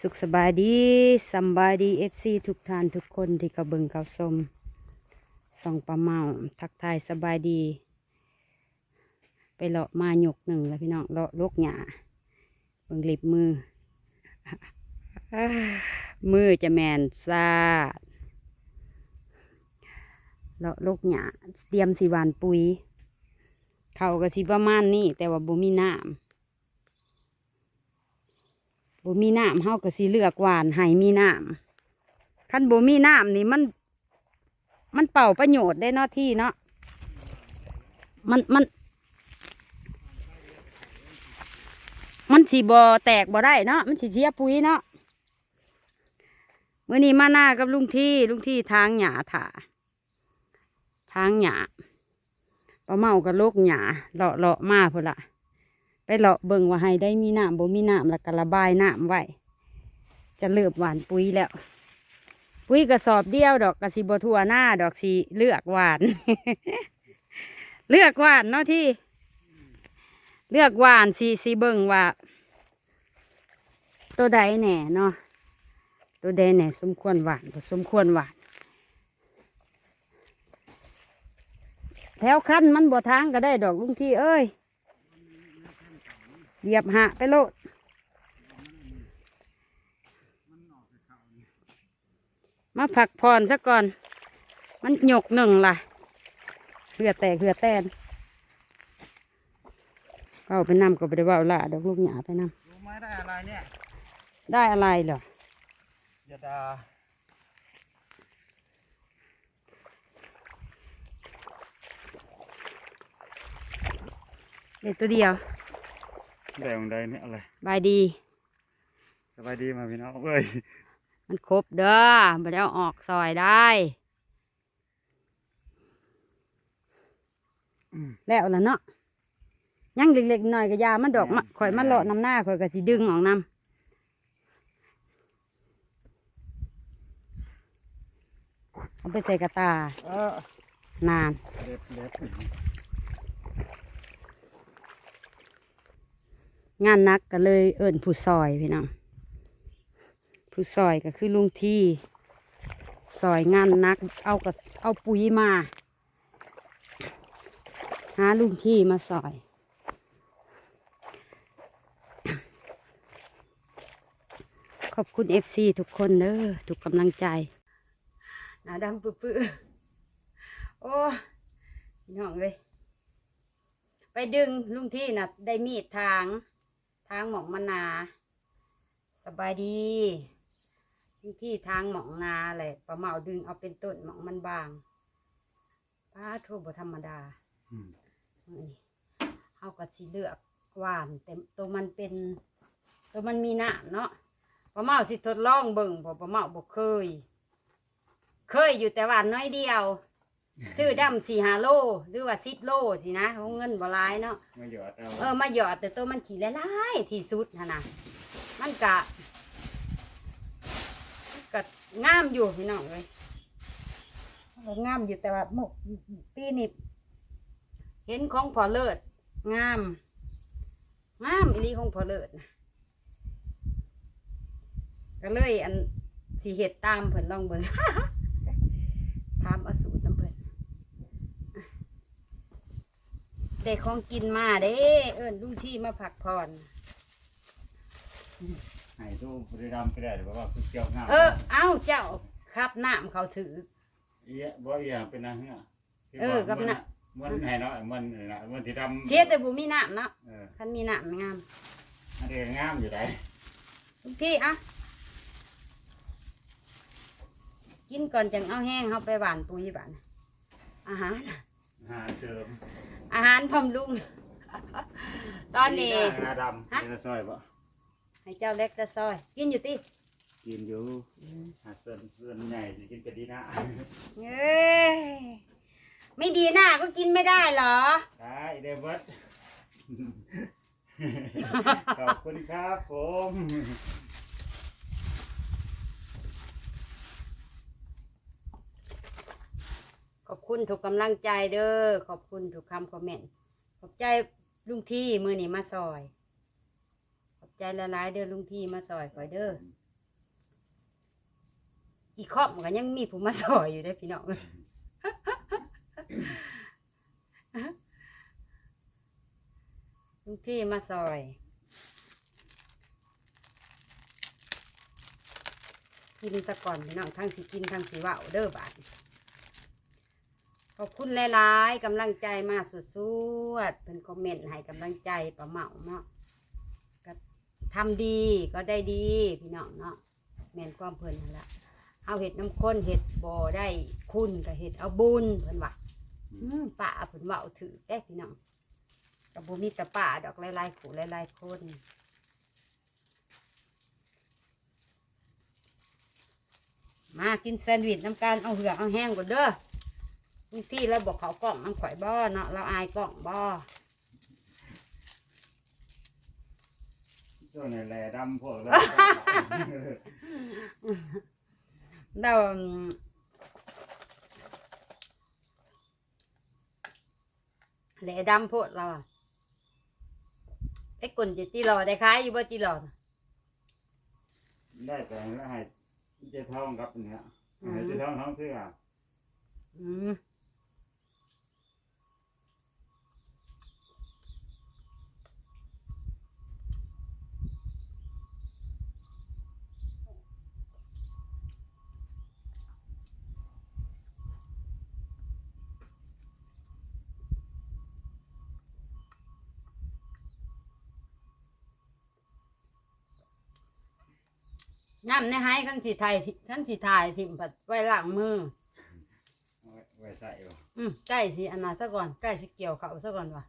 สุขสบายดีสำบายดีเอฟซีทุกท่านทุกคนที่กระเบิงเกาสมส่องปลาเมาทักทายสบายดี ไปเลาะมาหยกหนึ่งแล้วพี่น้องเลาะลกหยาเบิ่งลิบมือ มือจะแมนซาดเลาะลกหยาเตรียมสีวานปุ๋ยเขาก็สิประมาณนี้แต่ว่าบ่มีน้ำ บ่มีน้ำเฮาก็สิเลือกหวานให้มีน้ำคันบ่มีน้ำนี่มัน มันเป่าประโยชน์ได้เนาะที่เนาะมันมันมันสิบ่แตกบ่ได้เนาะมันสิเสียปุ๋ยเนาะเมื้อนี้มาหน้ากับลุงที่ลุงที่ทางหญ้าถาทางหญ้าปลาเมากับโลกหญ้าเลาะเลาะมาพุ่นละ ไปเลาะเบิ่งว่าให้ได้มีน้ำบ่มีน้ำแล้วก็ระบายน้ำไว้จะเลือบหวานปุ๋ยแล้ว ปุ๋ยกระสอบเดียวดอกกระสิบทั่วหน้าดอกสีเลือกหวาน เลือกหวานเนาะที่ เลือกหวานสีสีเบิ่งว่า ตัวใดแหน่เนาะตัวใดแหน่สมควรหวานบ่สมควรหวาน แถวคันมันบ่ทางก็ได้ดอกลุงที่เอ้ย เหยียบหะไปโลดมาผักพรซะก่อน มันหยกหนึ่งล่ะเหือแตกเหือแตนเอาไปนำก็ไปได้ว่าละดอกลูกหยาไปนรู้ไหมได้อะไรเนี่ยำได้อะไรเหรอยาดาเด็กตัวเดียว ได้ของใดเนี่ยอะไรบายดี สบายดีมาพี่น้องเอ้ยมันครบเด้อบ่ได้เอาออกซอยได้ แล้วล่ะเนาะยังเล็กๆหน่อยก็อยามันดอกมะข่อยมันเลาะน้ำหน้าข่อยก็สิดึงออกน้ำเอาไปใส่กระตาเออนาน เล็บเล็บ งานนักก็เลยเอิญผู้ซอยพี่น้องผู้ซอยก็คือลุงที่ซอยงานนัก เอากับเอาปุ๋ยมา หาลุงที่มาซอยขอบคุณเอฟซีทุกคนเด้อทุกกำลังใจหนาดำปื้อโอ้พี่น้องเลย ไปดึงลุงที่น่ะได้มีดทาง ทางหมองมะนาสบายดีลุงที่ทางหมองนาเลยปลาเมาดึงเอาเป็นต้นหมองมันบางป้าโทบธรรมดาอืมนี่เอากระสีเลือกหวานแต่ตัวมันเป็น ตัวมันมีหนามเนาะปลาเมาสิทดลองเบิ่งเพอปลาเมาบอกเคย เคยอยู่แต่หวานน้อยเดียว ซื้อดำสี่ห้าโลหรือว่าสิบโลสินะเขาเงินบ่หลายเนาะมาหยอดเอาเออมาหยอดแต่ตัวมันขี่ละลายๆที่สุดนะนะมันกะมันกะงามอยู่พี่น้องเลยมันก็งามอยู่แต่ว่าหมกปีนี้เห็นของพอเลิศงาม งามอีหลีของพอเลิศนะก็เลยอันสีเห็ดตามเพิ่นลองเบิ่งถามเอาสูตรน้ำเพิ่น ได้ของกินมาเด้ เอิญลุงที่มาผักผ่อนให้ตู้บริรัมย์ไปได้หรือว่าคือเกี่ยวงามเออ เอ้าเจ้าครับน้ำเขาถือ เอียบ่เอียเป็นนางเหี้ยที่เออว่ากับน่ะ มันให้เนาะมันนี่นะมันที่ดำเสียแต่บุมีน้ำเนาะเออคันมีน้ำงามอันนี้ก็งามอยู่ได้ลุงที่อะกินก่อนจังเอาแห้งเขาไปหวานปุ๋ยบ้านอาหาร หาเสริม อาหารพร้อมลุง ตอนนี้ งาดำฮะนี่ละซอยบ่ให้เจ้าเล็กจะซอย กินอยู่ติกินอยู่หาส่วนส่วนใหญ่สิกินกะดีนะ เอ้ยไม่ดีหน้าก็กินไม่ได้เหรอ ได้เดวิด ขอบคุณครับผม ขอบ คุณทุกกำลังใจเด้อขอบคุณทุกคำคอมเมนต์ขอบใจลุงที่มือนี่มาซอย ขอบใจละลายๆเด้อลุงที่มาซอยคอยเด้ออีครอบก็ยังมีผู้มาซอยอยู่ได้พี่น้องลุงที่มาซอยกินซะก่อนพี่น้องทั้งสิกินทั้งสิว่าเด้อบาดนี้ข อบคุณหลายๆกำลังใจมาสุดๆเป็นคอมเมนต์ให้กำลังใจประเมาเนาะก็ทำดีก็ได้ดีพี่น้องเนาะแมนความเพลินนั่นละเอาเห็ดน้ำข้นเห็ดบ่อได้คุณกับเห็ดเอาบุญเพิ่นว่าอืมป้าเพิ่นเว่าถือได้พี่น้องกับบุมีแต่ป้าดอกลายๆขู่ลายๆคนมากินแซนด์วิชน้ำการเอาเหือกเอาแห้งก่อนเด้อ บางที่เราบอกเขากล่องน้ำข่อยบ่อเนาะเราอายกล่องบ่อช่วงนี้แลดำพวกเรา เราแหล่ดำโพดเราอะไอ้กลนจะจีรอได้ขายอยู่บ่จีรอน่ะได้แต่แล้วให้เจ้าทองกับเนี่ยให้เจ้าทองท้องเสื้อ อืม น้ำในไห้ขันสีไทยขันสีถ่ายทิมผัดไว้ล้างมือเอาไว้ไว้ใส่บ่อืมใกล้สิอันนั้นซะก่อนใกล้สิเกี่ยวเขาซะก่อนว่ะ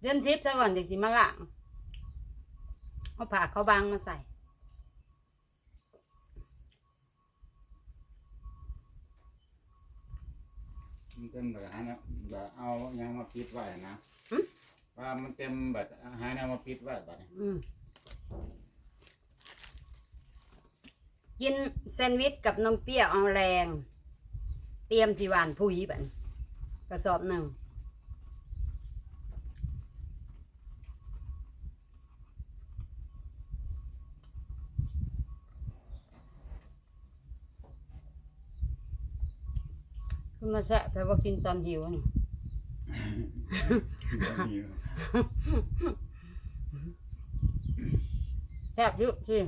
เดือนสิบซะก่อนเด็กสิมาล้างเอาผ้าเขาวบางมาใส่มันเต็มแบบหาเนี่ยแบบเอายังมาปิดไว้นะว่ามันเต็มแบบหาแนวมาปิดไว้บัดนี้อืม กินแซนด์วิชกับนมเปรี้ยวเอาแรง เตรียมสิหวานผุยบันกระสอบหนึ่งคือมาแซะแต่ว่ากินตอนหิวนี่บ่มีแซ่บอยุสิ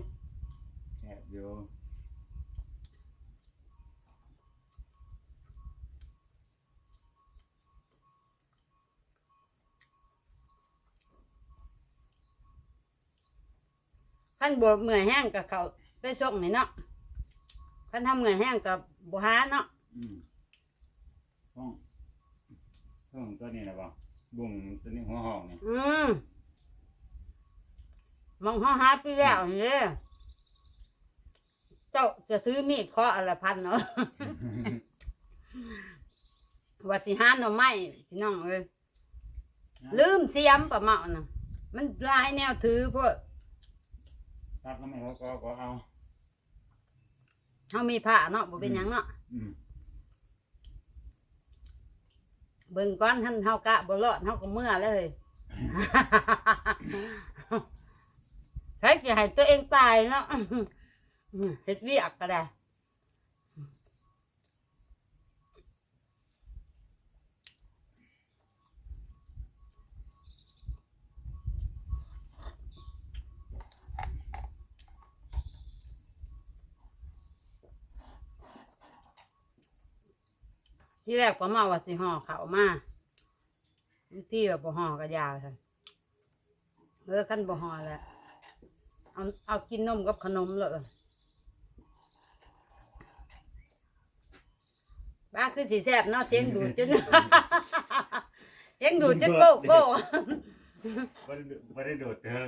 แอบอยู่ ขั้นบวเมื่อยแห้งกับเขาไปส่งนี่เนาะขั้นทำเมื่อยแห้งกับบัวหาเนาะอืมห้องห้องตัวนี้นะบ่บุ้งตัวนี้หัวห้องนี่อืมมองห้าหาไปแล้วนี่เจ้าจะซื้อมีดเคาะอะไรพันเนาะวัดสิหาหน่อไม้พี่น้องเอ้ยลืมเสียมประเมาน่ะมันหลายแนวถือพวก ตัดน้ำมันหัวก็ก็เอาเขามีผ้าเนาะบ่เป็นหยังเนาะอืมเบิ่งก้อนท่านเฮากะบ่รอดเฮาก็เมื่อเลยใครจะให้ตัวเองตายเนาะ เฮ็ดเวียกก็ได้ ที่แรกก็มาว่าสิห่อเขาวมาที่แบบบ่ห่อก็ยาวซั่นเออขั้นบ่ห่อแหล้วเอาเอากินนมกับขนมเลยบ้าคือสีแซ่บเนาะเสียงดูดจน เสียงดูดจนโก้โก้บ่ได้ดูบ่ได้โดดเทิง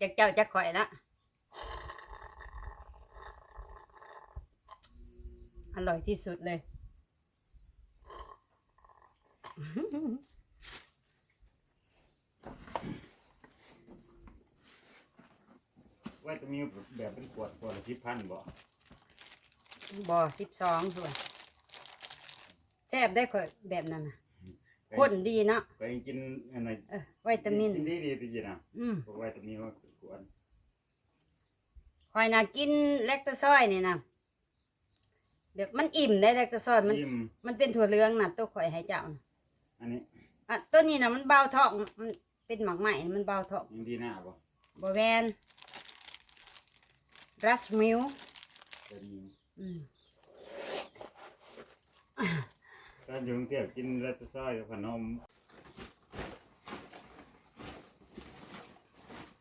จากเจ้าจะข่อยละ อร่อยที่สุดเลยว่าจะมีแบบเป็นขวดขวดละสิบพันบ่บ่อสิบสองส่วนแซ่บได้ข่อยแบบนั้นนะข้นดีเนาะก็ยังกินอันไหนเออวิตามิน กินดีดีดีนะอืมพวกวิตามินว่าขวดคอยน่ะกินแลคโตซอยนี่นะ เดี๋ยวมันอิ่มได้แลคโตซอยมัน อิ่มมันเป็นถั่วเหลืองน่ะตัวข่อยให้เจ้าน่ะอันนี้อะตัวนี้น่ะมันเบาท้องมันเป็นหมักไหมมันเบาท้องยังดีหน้าบ่บแวนรัสมิลจะดีอืมตอนอยู่กรุงเทพกินรัตซอยกับขนม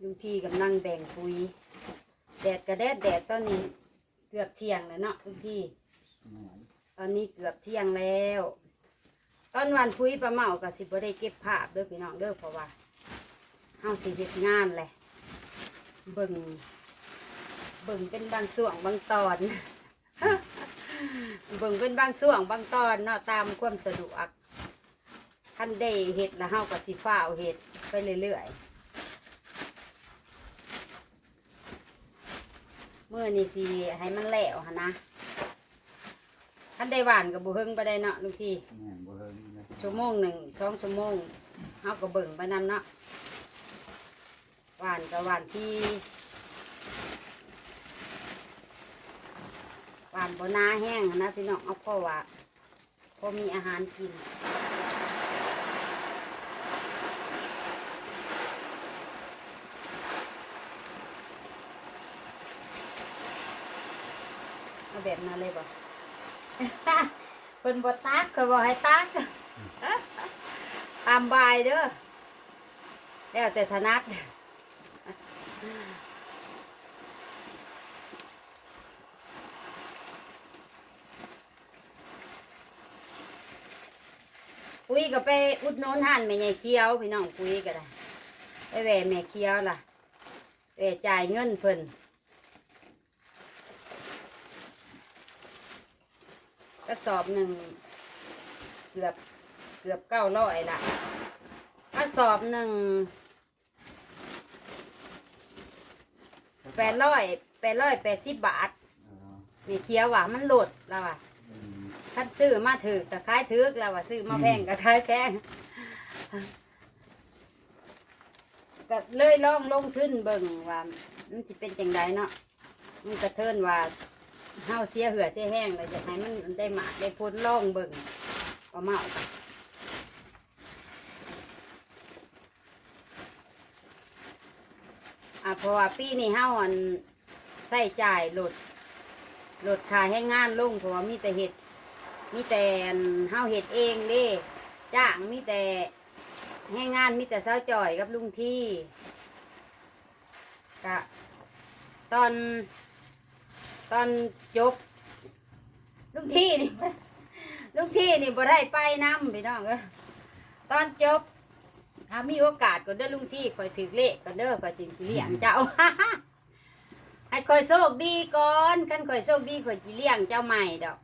ลุงที่กำลังแบ่งปุ๋ยแดดกระแดดแดดตอนนี้ เกือบเที่ยงแล้วเนาะลุงที่ ตอนนี้เกือบเที่ยงแล้ว ตอนวันพุยปลาเมากับสิบได้เก็บภาพเด้อพี่น้องเด้อเพราะว่าเฮาสิเฮ็ดงานแหละเบิ่งเบิ่งเป็นบางส่วงบางตอน เบิ่งเป็นบางส่วงบางตอนเนาะตามความสะดวกคันได้เฮ็ดแล้วเฮาก็สิฟ้าวเฮ็ดไปเรื่อยๆมื้อนี้สิให้มันแล้วนะ คันได้หวานกับบุเฮงไปได้เนาะลุงพี่แม่นบ่เฮิงนะชั่วโมงหนึ่งสองชั่วโมงเอาก็เบิ่งไปนำเนาะหวานกับหวานที่หวานบนาแห้งหั้นนะพี่น้องเอาเพราะว่าพอมีอาหารกิน เอาแบบนั้นเลยบ่ เป็นบ่ตักก็บ่ให้ตักตามบายเด้อแล้วแต่ถนัดปุ้ยก็ไปอุดหนนหันแม่ใหญ่เคี้ยวพี่น้องปุ้ยก็ได้ไปแหวแม่เคี้ยวล่ะแหวจ่ายเงินเพิ่น กระสอบหนึ่งเกือบเกือบเก้าร้อยละกระสอบหนึ่งแปดร้อยแปดร้อยแปดสิบบาทเออนี่เคี้ยวว่ะมันหลดแล้วว่ะอืมถ้าซื้อมาถือกับขายถือแล้วว่ะซื้อมาแพงกับขายแพงก็เลยลองลงทุนเบิ่งว่ามันสิเป็นจังไดเนาะมันกระเทินว่า เฮาเสียเหือเสียแห้งเลยจะให้มันได้หมากได้พ้นล่องเบิ่งก็เมากันอะเพราะว่าปีนี้เฮาอันใส่จ่ายหลดหลดค่าให้งานลงเพราะว่ามีแต่เห็ดมีแต่เฮาเห็ดเองเด้จ้างมีแต่ให้งานมีแต่เช้าจ่อยกับลุงที่กะตอน ตอนจบลุงที่นี่ ลุงที่นี่บ่ได้ไปน้ำพี่น้องเอ้ยตอนจบถ้ามีโอกาสก็เด้อลุงที่คอยถือเลขก็เด้อคอยจิงสิเลี้ยงเจ้าให้คอยโชคดีก่อนคันคอยโชคดีคอยจิเลี้ยงเจ้าใหม่ดอก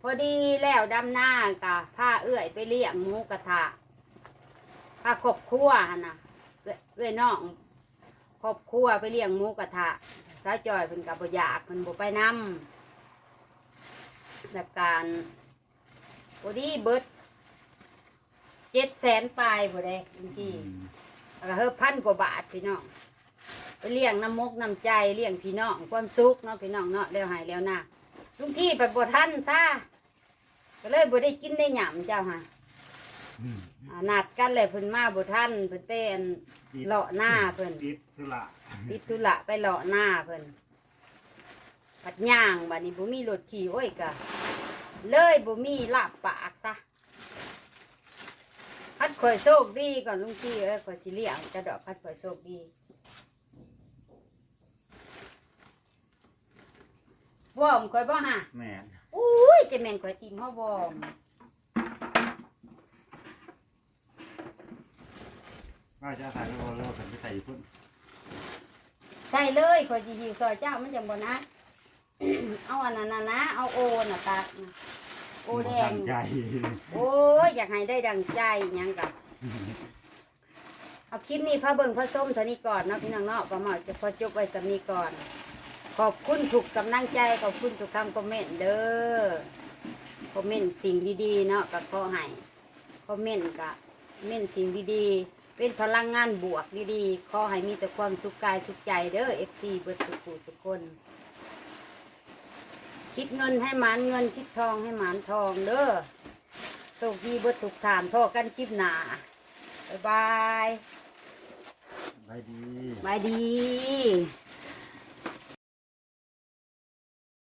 พอดีแล้วดำหน้ากะผ้าเอื้อยไปเลี้ยงหมูกระทะผ้าครอบครัวนนะเอื้อยน้องครอบครัวไปเลี้ยงหมูกระทะ สาวจอยเพิ่นกับบ่อยากเพิ่นบ่ไปนำแบบการบ่ดีเบิดเจ็ดแสนปลายบ่ได้บางทีอืมแล้วก็เฮอพันกว่าบาทพี่น้องไปเลี้ยงน้ำมกน้ำใจเลี้ยงพี่น้องความสุขเนาะพี่น้องเนาะแล้วหายแล้วนะลุงที่ไปบ่ทันซะก็เลยบ่ได้กินได้หยำเจ้าค่ะ อืมอ่านัดกันเลยเพิ่นมาบ่ทันเพิ่นเป็นเลาะหน้าเพิ่นติดธุระติดธุระไปเลาะหน้าเพิ่นปัดย่างบัดนี้บ่มีรถขี่โอ้ยกะเลยบ่มีลาบปากซะพัดข่อยโชคดีก่อนลุงพี่เอ้ยข่อยสิเลี้ยงจะดอกพัดข่อยโชคดีวอร์มข่อยบ่ฮะแม่น อุ้ยจะแม่นข่อยติมเฮาวอร์ม ว่าจะใส่แล้วบ่แล้วเพิ่นไปใส่อยู่พุ่นใส่เลยข่อยสิหิวซอยเจ้ามันจังบ่นะ เอาอันนั้นน่ะนะ เอาโอน่ะตักนะโอแดงบ่ตั้ใจโอ้ย อยากให้ได้ดังใจหยังกับ เอาคลิปนี้พระเบิงพระส้มเท่านี้ก่อนเนาะพี่น้องเนาะประมาณจะพอจบไว้สำนีก่อน ขอบคุณถูกกำลังใจ ขอบคุณทุกคำคอมเมนต์เด้อคอมเมนต์สิ่งดีๆเนาะกับขอให้คอมเมนต์กับเมนต์สิ่งดี เป็นพลังงานบวกดีๆ ขอให้มีแต่ความสุขกายสุขใจเด้อ FC เบิดทุกผู้ทุกคน คิดเงินให้หมานเงินคิดทองให้หมานทองเด้อโชคดีเบิดทุกฐานพ่อกันคลิปหนาบ๊ายบายไปดี บายดี